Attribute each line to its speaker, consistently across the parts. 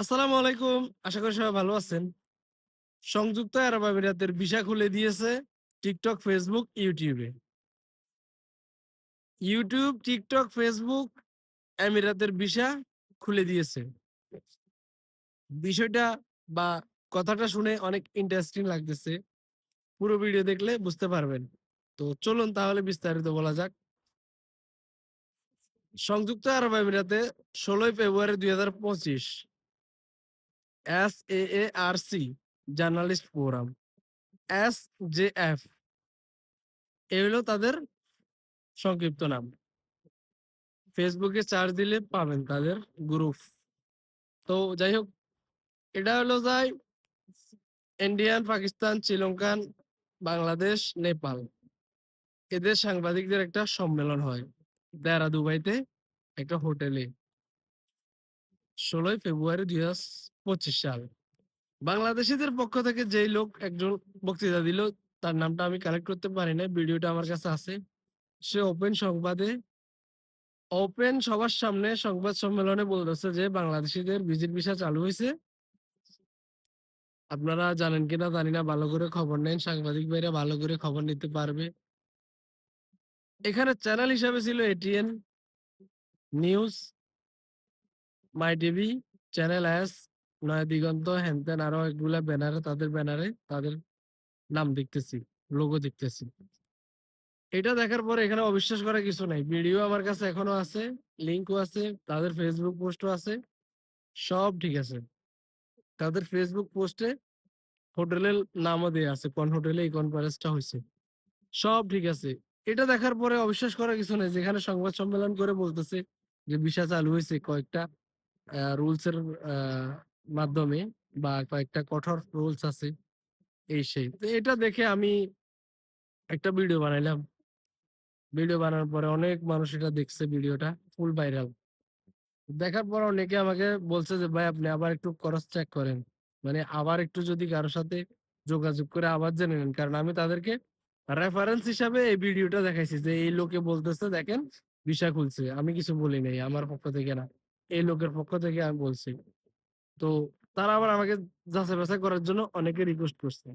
Speaker 1: আসসালামু আলাইকুম। আশা করি সবাই ভালো আছেন। সংযুক্ত আরব আমিরাতের ভিসা খুলে দিয়েছে টিকটক, ফেসবুক, ইউটিউবে। ইউটিউব, টিকটক, ফেসবুক, আমিরাতের ভিসা খুলে দিয়েছে। বিষয়টা বা কথাটা শুনে অনেক ইন্টারেস্টিং লাগতেছে। পুরো ভিডিও দেখলে বুঝতে পারবেন। তো চলুন তাহলে বিস্তারিত বলা যাক। সংযুক্ত আরব আমিরাতে ষোলোই ফেব্রুয়ারি দুই হাজার পঁচিশ S A A R C journalist forum S J F A হলো তাদের সংক্ষিপ্ত নাম। ফেসবুকে চার্জ দিলে পাবেন তাদের গ্রুপ তো যাই হোক, এটা হলো যাই ইন্ডিয়ান পাকিস্তান শ্রীলঙ্কান বাংলাদেশ নেপাল এদের সাংবাদিকদের একটা সম্মেলন হয় দেরা দুবাইতে একটা হোটেলে ষোলোই ফেব্রুয়ারি দুই পঁচিশ সাল। বাংলাদেশিদের পক্ষ থেকে যেই লোক একজন বক্তৃতা দিল, তার নামটা আমি কালেক্ট করতে পারি না ভিডিওটা আমার কাছে আছে। সে ওপেন সংবাদে ওপেন সবার সামনে সংবাদ সম্মেলনে বলতেছে যে, বাংলাদেশিদের ভিজিট ভিসা চালু হয়েছে আপনারা জানেন কিনা জানি না, ভালো করে খবর নেন, সাংবাদিক ভাইরা ভালো করে খবর নিতে পারবে। এখানে চ্যানেল হিসাবে ছিল ATN news my TV channel S নয় দিগন্ত হ্যানত্যান আরও একগুলা ব্যানারে তাদের ব্যানারে তাদের নাম দেখতেছি লোগো দেখতেছি এটা দেখার পরে এখানে অবিশ্বাস করার কিছু নাই। ভিডিও আমার কাছে এখনও আছে লিঙ্কও আছে, তাদের ফেসবুক পোস্টও আছে, সব ঠিক আছে। তাদের ফেসবুক পোস্টে হোটেলের নামও দেওয়া আছে, কোন হোটেলে এই কনফারেন্সটা হয়েছে সব ঠিক আছে। এটা দেখার পরে অবিশ্বাস করার কিছু নেই। যেখানে সংবাদ সম্মেলন করে বলতেছে যে ভিসা চালু হয়েছে কয়েকটা। রুলস এর মাধ্যমে বা কয়েকটা কঠোর রুলস আছে এই সেই তো এটা দেখে আমি একটা ভিডিও বানাইলাম। ভিডিও বানানোর পরে অনেক মানুষ এটা দেখছে ভিডিওটা ফুল ভাইরাল দেখার পর অনেকে আমাকে বলছে যে, ভাই, আপনি আবার একটু ক্রস চেক করেন। মানে আবার একটু যদি কারোর সাথে যোগাযোগ করে আবার জেনে নেন। কারণ আমি তাদেরকে রেফারেন্স হিসাবে এই ভিডিওটা দেখাইছি যে, এই লোকে বলতেছে, দেখেন ভিসা খুলছে। আমি কিছু বলি নাই, আমার পক্ষ থেকে না। এই লোকের পক্ষ থেকে আমি বলছি। তো তারা আবার আমাকে যাচাই বাছাই করার জন্য অনেকে রিকোয়েস্ট করছে।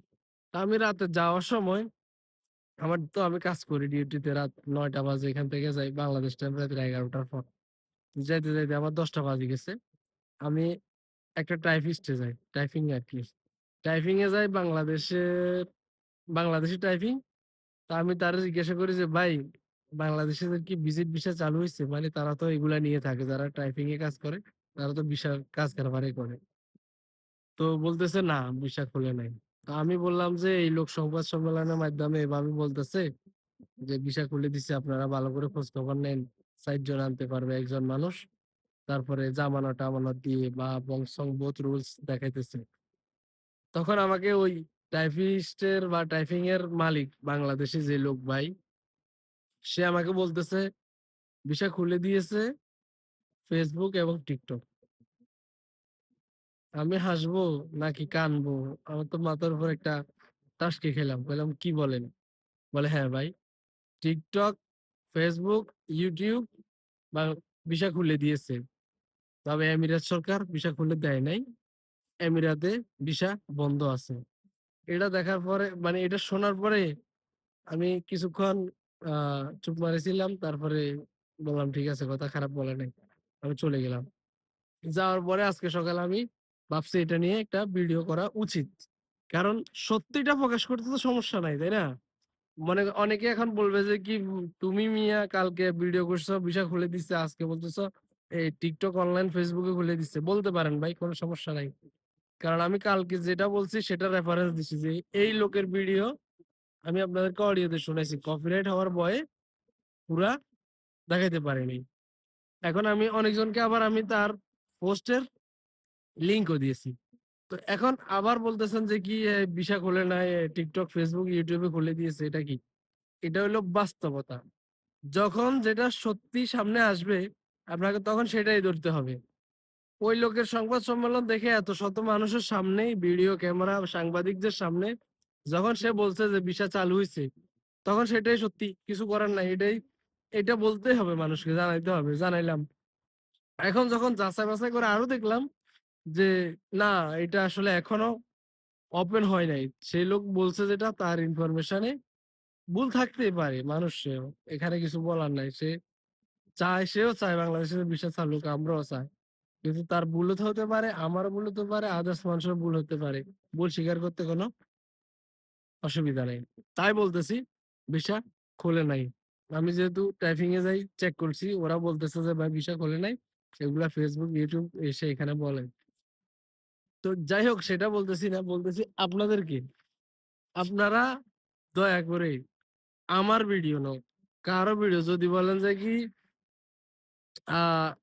Speaker 1: আমি রাতে যাওয়ার সময় আমার তো আমি কাজ করি ডিউটিতে রাত নয়টা বাজে এখান থেকে যাই বাংলাদেশ টাইম রাত্রে এগারোটার পর। যাইতে যাইতে আমার দশটা বাজে গেছে। আমি একটা টাইপিস্টে যাই টাইপিং আর কি টাইপিং এ যাই বাংলাদেশে, বাংলাদেশি টাইপিং তা আমি তারা জিজ্ঞাসা করি যে, ভাই বাংলাদেশিদের কি ভিজিট ভিসা চালু হয়েছে মানে তারা তো এগুলা নিয়ে থাকে, যারা টাইপিং এ কাজ করে, তারা তো ভিসা কাজ কারবারে করে। তো বলতেছে, না, ভিসা খুলে নাই। তো আমি বললাম যে, এই লোক সংবাদ সম্মেলনের মাধ্যমে এভাবে বলতেছে যে, ভিসা খুলে দিছে, আপনারা ভালো করে খোঁজ খবর নেন ষাট জন আনতে পারবে একজন মানুষ, তারপরে জামানত টামানত দিয়ে বা বংশং বোথ রুলস দেখাইতেছে। তখন আমাকে ওই টাইপিস্টের বা টাইপিং এর মালিক, বাংলাদেশি যে লোক ভাই সে আমাকে বলতেছে ভিসা খুলে দিয়েছে ফেসবুক এবং টিকটক আমি হাসবো নাকি কানবো? আমার তো মাথার উপর একটা টাসকি খেলাম। বললাম, কি বলেন? বলে হ্যাঁ ভাই টিকটক ফেসবুক ইউটিউব বা ভিসা খুলে দিয়েছে। তবে এমিরাত সরকার ভিসা খুলে দেয় নাই। এমিরাতে ভিসা বন্ধ আছে। এটা দেখার পরে মানে এটা শোনার পরে আমি কিছুক্ষণ আহ চুপ মারেছিলাম তারপরে বললাম, ঠিক আছে, কথা খারাপ বলে নাই। আমি চলে গেলাম। যাওয়ার পরে আজকে সকালে আমি ভাবছি এটা নিয়ে একটা ভিডিও করা উচিত। কারণ সত্যিটা প্রকাশ করতে তো সমস্যা নাই, তাই না? মানে অনেকে এখন বলবে যে, কি তুমি মিয়া কালকে ভিডিও করছ বিষয় খুলে দিচ্ছে আজকে বলতেছো এই টিকটক অনলাইন, ফেসবুকে খুলে দিচ্ছে বলতে পারেন ভাই, কোনো সমস্যা নাই। কারণ আমি কালকে যেটা বলছি, সেটা রেফারেন্স দিচ্ছি যে, এই লোকের ভিডিও আমি আপনাদেরকে অডিওতে শুনেছি। কপিরাইট হওয়ার ভয়ে পুরা দেখাইতে পারিনি। এখন আমি অনেকজনকে আবার আমি তার পোস্টের লিঙ্কও দিয়েছি। তো এখন আবার বলতেছেন যে কি ভিসা খুলে নাই টিকটক ফেসবুক ইউটিউবে খুলে দিয়েছে, এটা কি? এটা হলো বাস্তবতা। যখন যেটা সত্যি সামনে আসবে, আপনাকে তখন সেটাই ধরতে হবে। ওই লোকের সংবাদ সম্মেলন দেখে এত শত মানুষের সামনেই, ভিডিও, ক্যামেরা, সাংবাদিকদের সামনে যখন সে বলছে যে ভিসা চালু হয়েছে তখন সেটাই সত্যি কিছু করার নাই এটাই এটা বলতেই হবে মানুষকে জানাইতে হবে জানাইলাম এখন যখন যাচাই বাছাই করে আরও দেখলাম যে না এটা আসলে এখনও ওপেন হয় নাই। সেই লোক বলছে যেটা তার ইনফরমেশনে ভুল থাকতেই পারে মানুষ। এখানে কিছু বলার নাই। সে চায় সেও চায় বাংলাদেশের ভিসা চালুক, আমরাও চাই। কিন্তু তার ভুল হতে পারে, আমারও ভুল হতে পারে, আদার্স মানুষের ভুল হতে পারে। ভুল স্বীকার করতে কোনো অসুবিধা নেই। তাই বলতেছি ভিসা খোলে নাই। আমি যেহেতু টাইপিং এ যাই চেক করছি। ওরা বলতেছে যে ভাই ভিসা খোলে নাই। এগুলা ফেসবুক ইউটিউব এসে এখানে বলে। তো যাই হোক সেটা বলতেছি না। বলতেছি আপনাদেরকে। আপনারা দয়া করে আমার ভিডিও নয়, কারও ভিডিও যদি বলেন যে কি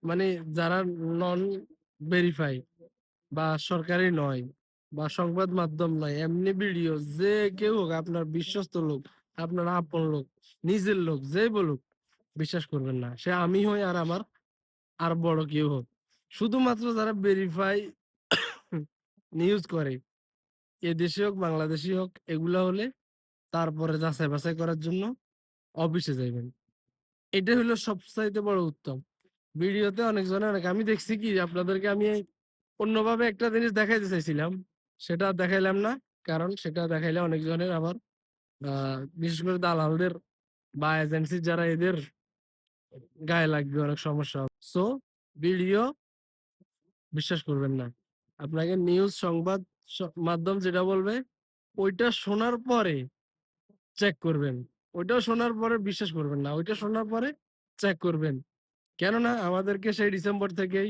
Speaker 1: মানে যারা নন ভেরিফাই বা সরকারি নয় বা সংবাদ মাধ্যম নয়, এমনি ভিডিও যে কেউ হোক আপনার বিশ্বস্ত লোক, আপনার আপন লোক, নিজের লোক যে বলুক বিশ্বাস করবেন না। সে আমি হই আর আমার আর বড় কেউ হোক। শুধুমাত্র যারা ভেরিফাই নিউজ করে, এদেশি হোক, বাংলাদেশি হোক এগুলা হলে তারপরে যাচাই বাছাই করার জন্য অফিসে যাইবেন। এটা হলো সবচাইতে বড় উত্তম। ভিডিওতে অনেকজনে অনেক আমি দেখছি কি আপনাদেরকে আমি অন্যভাবে একটা জিনিস দেখাইতে চাইছিলাম। সেটা দেখাইলাম না। কারণ সেটা দেখাইলে অনেকজনের আবার বিশেষ করে দালালদের বা এজেন্সি যারা এদের গায়ে লাগবে অনেক সমস্যা। সো ভিডিও বিশ্বাস করবেন না। আপনাকে নিউজ সংবাদ মাধ্যম যেটা বলবে, ওইটা শোনার পরে চেক করবেন। ওইটা শোনার পরে বিশ্বাস করবেন না। ওইটা শোনার পরে চেক করবেন। কেননা, আমাদেরকে সেই ডিসেম্বর থেকেই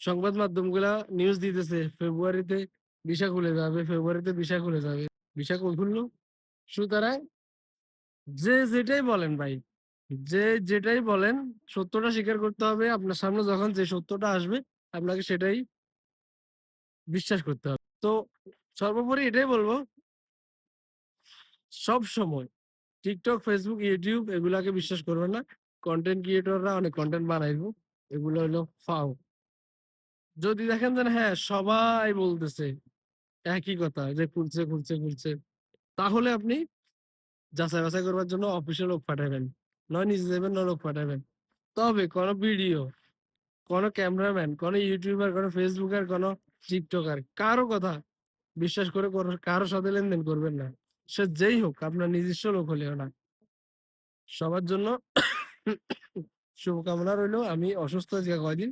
Speaker 1: সংবাদ মাধ্যমগুলা নিউজ দিতেছে ফেব্রুয়ারিতে ভিসা খুলে যাবে, ফেব্রুয়ারিতে ভিসা খুলে যাবে। ভিসা কই খুললো? সুতরাং যে যেটাই বলেন ভাই, যে যেটাই বলেন সত্যটা স্বীকার করতে হবে। আপনার সামনে যখন যে সত্যটা আসবে আপনাকে সেটাই বিশ্বাস করতে হবে। তো সর্বোপরি এটাই বলব সবসময় টিকটক ফেসবুক ইউটিউব এগুলাকে বিশ্বাস করবেন না। কন্টেন্ট ক্রিয়েটররা অনেক কন্টেন্ট বানাইবো। এগুলো হলো ফাও। যদি দেখেন যে হ্যাঁ, সবাই বলতেছে একই কথা যে খুলছে, খুলছে, খুলছে। তাহলে আপনি যাচাই বাছাই করবার জন্য অফিসে লোক পাঠাবেন। নয় নিজে দেবেন নয় লোক পাঠাবেন। তবে কোনো ভিডিও, কোনো ক্যামেরাম্যান, কোনো ইউটিউবার, কোন ফেসবুকার, কোনো টিকটকার কারও কথা বিশ্বাস করে কারও সাথে লেনদেন করবেন না। সে যেই হোক আপনার নিজস্ব লোক হলেও না। সবার জন্য শুভকামনা রইল। আমি অসুস্থ আছি কয়দিন।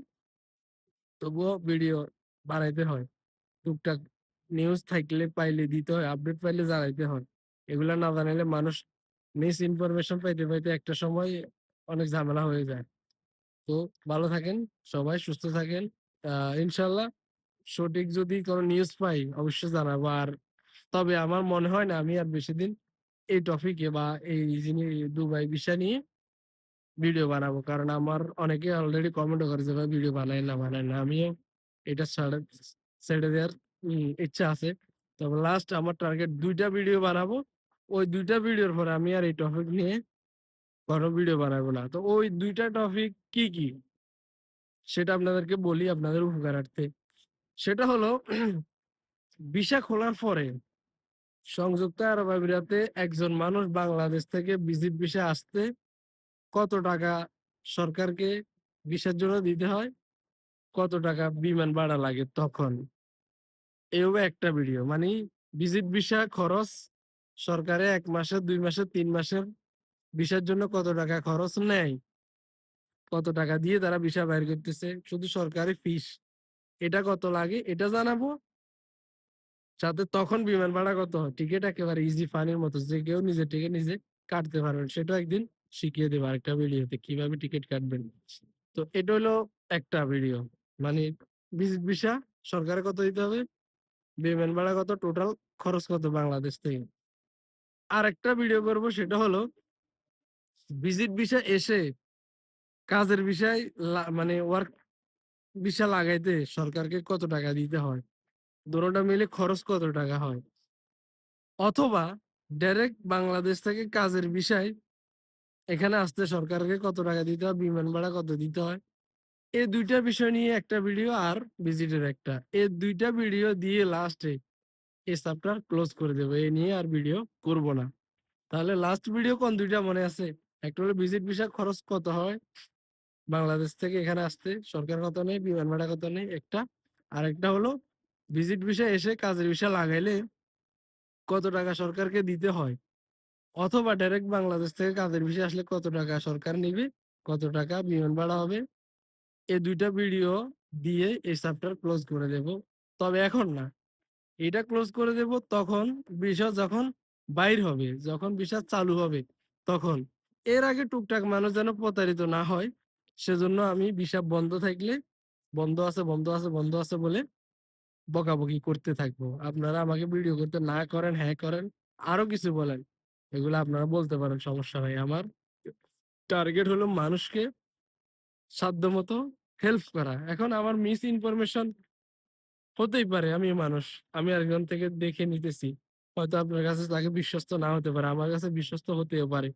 Speaker 1: তবুও ভিডিও বানাইতে হয়। টুকটাক নিউজ থাকলে পাইলে দিতে হয়, আপডেট পাইলে জানাইতে হয়। এগুলা না জানাইলে মানুষ মিস ইনফরমেশন পাইতে, পাইতে একটা সময় অনেক ঝামেলা হয়ে যায়। তো ভালো থাকেন, সবাই সুস্থ থাকেন। আ ইনশাআল্লাহ সঠিক যদি কোনো নিউজ পাই অবশ্যই জানাব। আর তবে আমার মনে হয় না আমি আর বেশি দিন এই টপিকে বা এই জিনি দুবাই বিষয় নিয়ে ভিডিও বানাবো। কারণ আমার অনেকে অলরেডি কমেন্টও করেছে ভিডিও বানায়েন না, বানায়েন না। আমিও এটা ছাড়া ছেড়ে দেওয়ার ইচ্ছা আছে। তবে লাস্ট আমার টার্গেট দুইটা ভিডিও বানাবো। ওই দুইটা ভিডিওর পরে আমি আর এই টপিক নিয়ে কোন ভিডিও বানাবো না। তো ওই দুইটা টপিক কি, কি? সেটা আপনাদেরকে বলি আপনাদের উপকারার্থে। সেটা হলো ভিসা খোলার পরে সংযুক্ত আরব আমিরাতে একজন মানুষ বাংলাদেশ থেকে ভিজিট ভিসায় আসতে কত টাকা সরকারকে ভিসার জন্য দিতে হয়? কত টাকা বিমান ভাড়া লাগে তখন? এভাবে একটা ভিডিও। মানে ভিজিট ভিসা খরচ সরকারে এক মাসের, দুই মাসের, তিন মাসের ভিসার জন্য কত টাকা খরচ নেয়? কত টাকা দিয়ে তারা ভিসা বাইর করতেছে? শুধু সরকারি ফিস। এটা কত লাগে? এটা জানাব। সাথে তখন বিমান ভাড়া কত? টিকেট একেবারে ইজি ফানির মতো। যে কেউ নিজের টিকিট নিজে কাটতে পারবেন। সেটা একদিন শিখিয়ে দেব আরেকটা ভিডিওতে কীভাবে টিকিট কাটবেন। তো এটা হলো একটা ভিডিও। মানে ভিজিট ভিসা সরকারে কত দিতে হবে? বিমান ভাড়া কত? টোটাল খরচ কত বাংলাদেশ থেকে? আরেকটা ভিডিও করব, সেটা হলো ভিজিট ভিসা এসে কাজের বিষয় মানে ওয়ার্ক ভিসা লাগাইতে সরকারকে কত টাকা দিতে হয়? দোনোটা মিলে খরচ কত টাকা হয়? অথবা ডাইরেক্ট বাংলাদেশ থেকে কাজের বিষয় এখানে আসতে সরকারকে কত টাকা দিতে হয়? বিমান ভাড়া কত দিতে হয়? এই ২ টা বিষয় নিয়ে একটা ভিডিও আর ভিজিটের একটা। এই ২ টা ভিডিও দিয়ে লাস্টে এই চ্যাপ্টার ক্লোজ করে দেব। এ নিয়ে আর ভিডিও করব না। তাহলে লাস্ট ভিডিও কোন ২ টা মনে আছে? একটা হলো ভিজিট ভিসা খরচ কত হয়? বাংলাদেশ থেকে এখানে আসতে সরকার কত নেই বিমান ভাড়া কত নেই একটা। আর একটা হলো ভিজিট ভিসা এসে কাজের ভিসা লাগাইলে কত টাকা সরকারকে দিতে হয় অথবা ডাইরেক্ট বাংলাদেশ থেকে কাজের ভিসা আসলে কত টাকা সরকার নিবে কত টাকা বিমান ভাড়া হবে এই দুইটা ভিডিও দিয়ে এই চ্যাপ্টার ক্লোজ করে দেব। তবে এখন না। এটা ক্লোজ করে দেব তখন ভিসা যখন বাইর হবে, যখন ভিসা চালু হবে, তখন। এর আগে টুকটাক মানুষ যেন প্রতারিত না হয়, সেজন্য আমি ভিসা বন্ধ থাকলে, বন্ধ আছে বন্ধ আছে বন্ধ আছে বলে বকাবকি করতে থাকব। আপনারা আমাকে ভিডিও করতে না করেন হ্যাঁ করেন, আরও কিছু বলেন। এগুলো আপনারা বলতে পারেন, সমস্যা নাই আমার। টার্গেট হলো মানুষকে সাধ্যমতো হেল্প করা। এখন আমার মিস ইনফরমেশন হতেই পারে আমি মানুষ। আমি আরেকজন থেকে দেখে নিতেছি। হয়তো আপনার কাছে তাকে বিশ্বস্ত না হতে পারে, আমার কাছে বিশ্বস্ত হতেও পারে।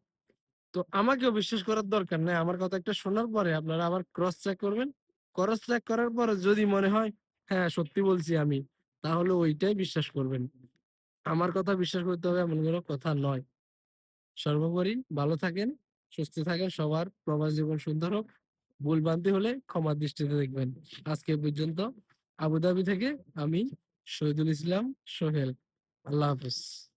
Speaker 1: তো আমাকেও বিশ্বাস করার দরকার নাই। আমার কথা একটা শোনার পরে আপনারা আবার ক্রস চেক করবেন। ক্রস চেক করার পরে যদি মনে হয় হ্যাঁ সত্যি বলছি আমি, তাহলে ওইটাই বিশ্বাস করবেন। আমার কথা বিশ্বাস করতে হবে এমন কোনো কথা নয়। সর্বোপরি ভালো থাকেন, সুস্থ থাকেন, সবার প্রবাস জীবন সুন্দর হোক। ভুলভ্রান্তি হলে ক্ষমার দৃষ্টিতে দেখবেন। আজকে পর্যন্ত আবুধাবি থেকে আমি শহীদুল ইসলাম সোহেল। আল্লাহ হাফিজ।